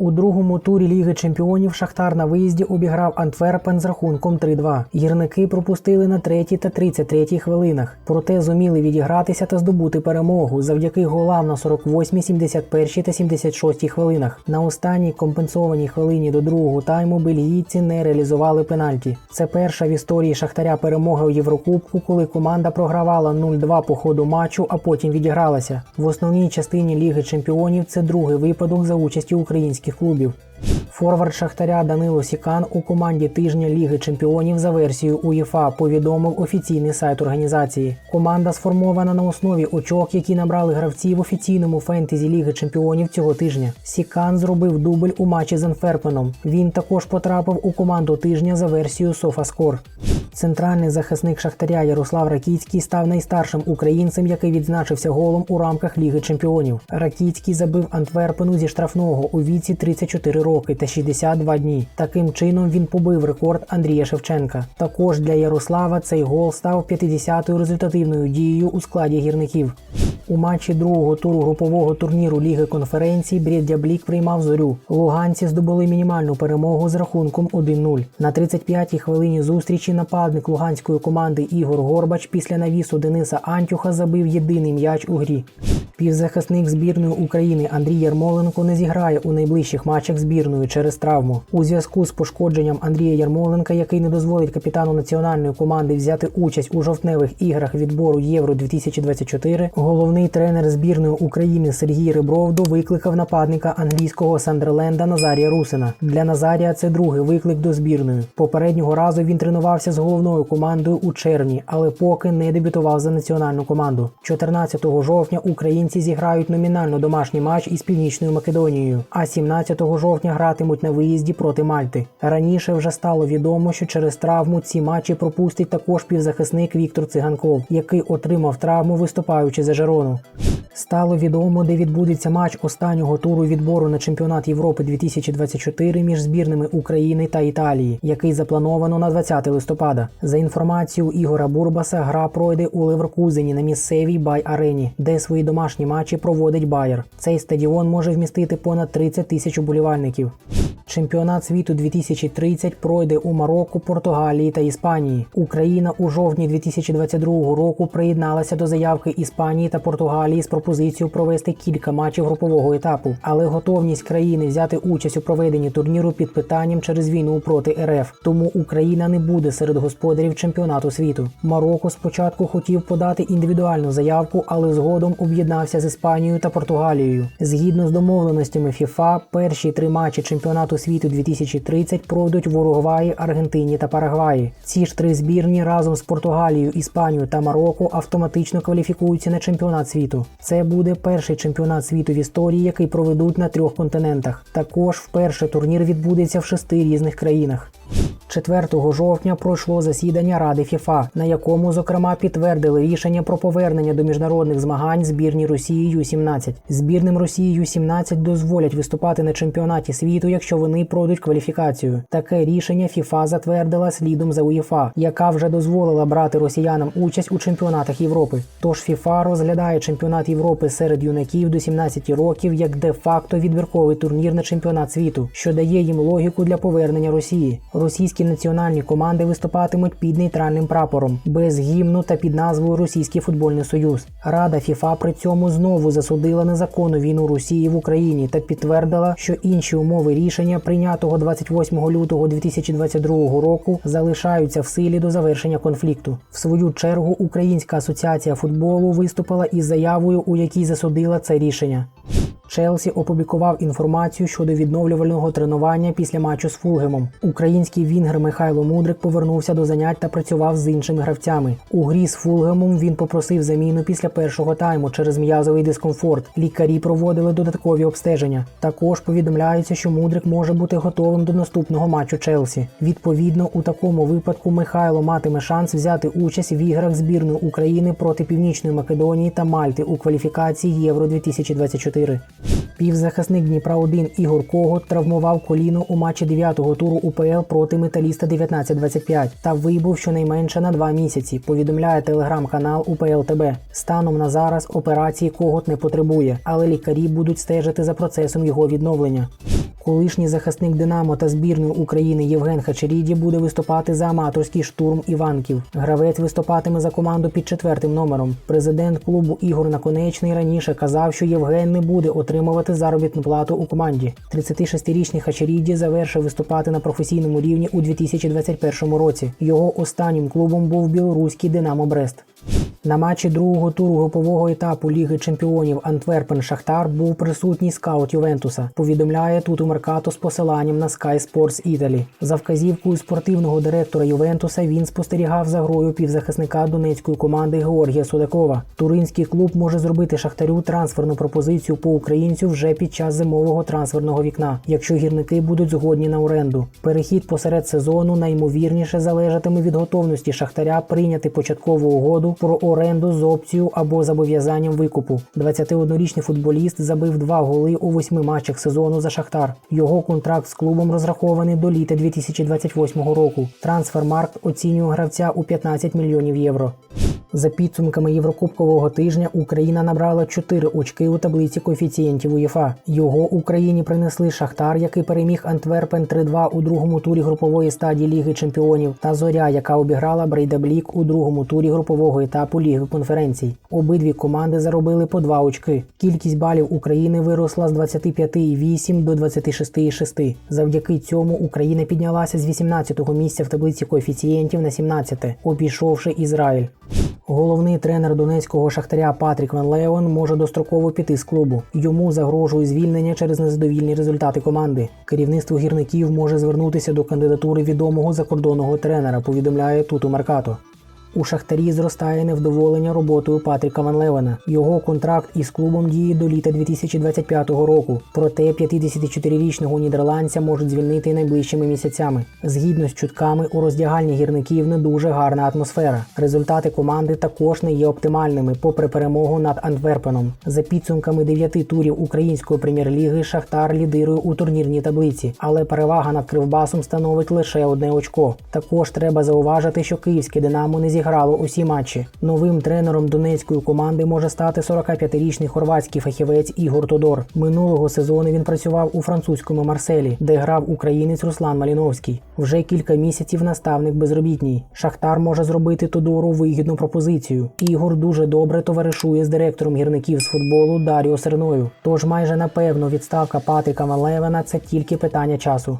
У другому турі Ліги Чемпіонів Шахтар на виїзді обіграв Антверпен з рахунком 3-2. Гірники пропустили на третій та 33 хвилинах, проте зуміли відігратися та здобути перемогу завдяки голам на 48, 71 та 76 хвилинах. На останній компенсованій хвилині до другого тайму бельгійці не реалізували пенальті. Це перша в історії Шахтаря перемога у Єврокубку, коли команда програвала 0-2 по ходу матчу, а потім відігралася. В основній частині Ліги Чемпіонів це другий випадок за участі українських que. Форвард Шахтаря Данило Сікан у команді тижня Ліги Чемпіонів за версією УЄФА повідомив офіційний сайт організації. Команда сформована на основі очок, які набрали гравці в офіційному фентезі Ліги Чемпіонів цього тижня. Сікан зробив дубль у матчі з Анферпеном. Він також потрапив у команду тижня за версією SofaScore. Центральний захисник Шахтаря Ярослав Ракіцький став найстаршим українцем, який відзначився голом у рамках Ліги Чемпіонів. Ракіцький забив Антверпену зі штрафного у віці 34 роки та 62 дні. Таким чином він побив рекорд Андрія Шевченка. Також для Ярослава цей гол став 50-ю результативною дією у складі гірників. У матчі другого туру групового турніру Ліги конференцій Брєддя Блік приймав зорю. Луганці здобули мінімальну перемогу з рахунком 1-0. На 35-й хвилині зустрічі нападник луганської команди Ігор Горбач після навісу Дениса Антюха забив єдиний м'яч у грі. Півзахисник збірної України Андрій Ярмоленко не зіграє у найближчих матчах збірної через травму. У зв'язку з пошкодженням Андрія Ярмоленка, який не дозволить капітану національної команди взяти участь у жовтневих іграх відбору Євро 2024, головний тренер збірної України Сергій Ребровдо викликав нападника англійського Сандерленда Назарія Русина. Для Назарія це другий виклик до збірної. Попереднього разу він тренувався з головною командою у червні, але поки не дебютував за національну команду. 14 жовтня українці зіграють номінально домашній матч із Північною Македонією, а 17 жовтня гратимуть на виїзді проти Мальти. Раніше вже стало відомо, що через травму ці матчі пропустить також півзахисник Віктор Циганков, який отримав травму, виступаючи за Жерону. Стало відомо, де відбудеться матч останнього туру відбору на чемпіонат Європи 2024 між збірними України та Італії, який заплановано на 20 листопада. За інформацією Ігора Бурбаса, гра пройде у Леверкузені на місцевій бай-арені, де свої домашні матчі проводить Байер. Цей стадіон може вмістити понад 30 тисяч уболівальників. Чемпіонат світу 2030 пройде у Марокко, Португалії та Іспанії. Україна у жовтні 2022 року приєдналася до заявки Іспанії та Португалії з пропозицією провести кілька матчів групового етапу, але готовність країни взяти участь у проведенні турніру під питанням через війну проти РФ. Тому Україна не буде серед господарів чемпіонату світу. Марокко спочатку хотів подати індивідуальну заявку, але згодом об'єднався з Іспанією та Португалією. Згідно з домовленостями ФІФА, перші три матчі чемпіонату світу 2030 пройдуть в Уругваї, Аргентині та Парагваї. Ці ж три збірні разом з Португалією, Іспанією та Марокко автоматично кваліфікуються на чемпіонат світу. Це буде перший чемпіонат світу в історії, який проведуть на трьох континентах. Також вперше турнір відбудеться в шести різних країнах. 4 жовтня пройшло засідання Ради ФІФА, на якому, зокрема, підтвердили рішення про повернення до міжнародних змагань збірні Росії Ю-17. Збірним Росії Ю-17 дозволять виступати на чемпіонаті світу, якщо вони пройдуть кваліфікацію. Таке рішення ФІФА затвердила слідом за УЄФА, яка вже дозволила брати росіянам участь у чемпіонатах Європи. Тож ФІФА розглядає чемпіонат Європи серед юнаків до 17 років як де-факто відбірковий турнір на чемпіонат світу, що дає їм логіку для повернення Росії. Російські національні команди виступатимуть під нейтральним прапором, без гімну та під назвою Російський футбольний союз. Рада ФІФА при цьому знову засудила незаконну війну Росії в Україні та підтвердила, що інші умови рішення, прийнятого 28 лютого 2022 року, залишаються в силі до завершення конфлікту. В свою чергу Українська асоціація футболу виступила із заявою, у якій засудила це рішення. Челсі опублікував інформацію щодо відновлювального тренування після матчу з Фулгемом. Український вінгер Михайло Мудрик повернувся до занять та працював з іншими гравцями. У грі з Фулгемом він попросив заміну після першого тайму через м'язовий дискомфорт. Лікарі проводили додаткові обстеження. Також повідомляється, що Мудрик може бути готовим до наступного матчу Челсі. Відповідно, у такому випадку Михайло матиме шанс взяти участь в іграх збірної України проти Північної Македонії та Мальти у кваліфікації Євро 2024. Півзахисник Дніпра 1 Ігор Когот травмував коліно у матчі 9-го туру УПЛ проти металіста 1925 та вибув щонайменше на два місяці. Повідомляє телеграм-канал УПЛ ТБ. Станом на зараз операції Когот не потребує, але лікарі будуть стежити за процесом його відновлення. Колишній захисник Динамо та збірної України Євген Хачеріді буде виступати за аматорський штурм Іванків. Гравець виступатиме за команду під четвертим номером. Президент клубу Ігор Наконечний раніше казав, що Євген не буде отримувати заробітну плату у команді. 36-річний Хачаріді завершив виступати на професійному рівні у 2021 році. Його останнім клубом був білоруський Динамо Брест. На матчі другого туру групового етапу Ліги Чемпіонів Антверпен Шахтар був присутній скаут Ювентуса. Повідомляє тут у Меркато з посиланням на Sky Sports Italy. За вказівкою спортивного директора Ювентуса він спостерігав за грою півзахисника донецької команди Георгія Судакова. Туринський клуб може зробити Шахтарю трансферну пропозицію по українцю вже під час зимового трансферного вікна, якщо гірники будуть згодні на оренду. Перехід посеред сезону наймовірніше залежатиме від готовності Шахтаря прийняти початкову угоду про оренду з опцією або зобов'язанням викупу. 21-річний футболіст забив два голи у восьми матчах сезону за Шахтар. Його контракт з клубом розрахований до літа 2028 року. Трансфермаркт оцінює гравця у 15 мільйонів євро. За підсумками Єврокубкового тижня Україна набрала 4 очки у таблиці коефіцієнтів УЄФА. Його Україні принесли Шахтар, який переміг Антверпен 3-2 у другому турі групової стадії Ліги Чемпіонів, та Зоря, яка обіграла Брейдаблік у другому турі групового етапу Ліги конференцій. Обидві команди заробили по 2 очки. Кількість балів України виросла з 25,8 до 26,6. Завдяки цьому Україна піднялася з 18-го місця в таблиці коефіцієнтів на 17-те, обійшовши Ізраїль. Головний тренер донецького шахтаря Патрік Ван Леон може достроково піти з клубу. Йому загрожує звільнення через незадовільні результати команди. Керівництво гірників може звернутися до кандидатури відомого закордонного тренера. Повідомляє тут у Меркато. У Шахтарі зростає невдоволення роботою Патріка Ван Левена. Його контракт із клубом діє до літа 2025 року. Проте 54-річного нідерландця можуть звільнити найближчими місяцями. Згідно з чутками, у роздягальні гірників не дуже гарна атмосфера. Результати команди також не є оптимальними, попри перемогу над Антверпеном. За підсумками дев'яти турів української прем'єр-ліги Шахтар лідирує у турнірній таблиці, але перевага над Кривбасом становить лише одне очко. Також треба зауважити, що київське Динамо не зіграло усі матчі. Новим тренером донецької команди може стати 45-річний хорватський фахівець Ігор Тодор. Минулого сезону він працював у французькому Марселі, де грав українець Руслан Маліновський. Вже кілька місяців наставник безробітній. Шахтар може зробити Тодору вигідну пропозицію. Ігор дуже добре товаришує з директором гірників з футболу Даріо Серною. Тож майже напевно відставка Патріка Валевена це тільки питання часу.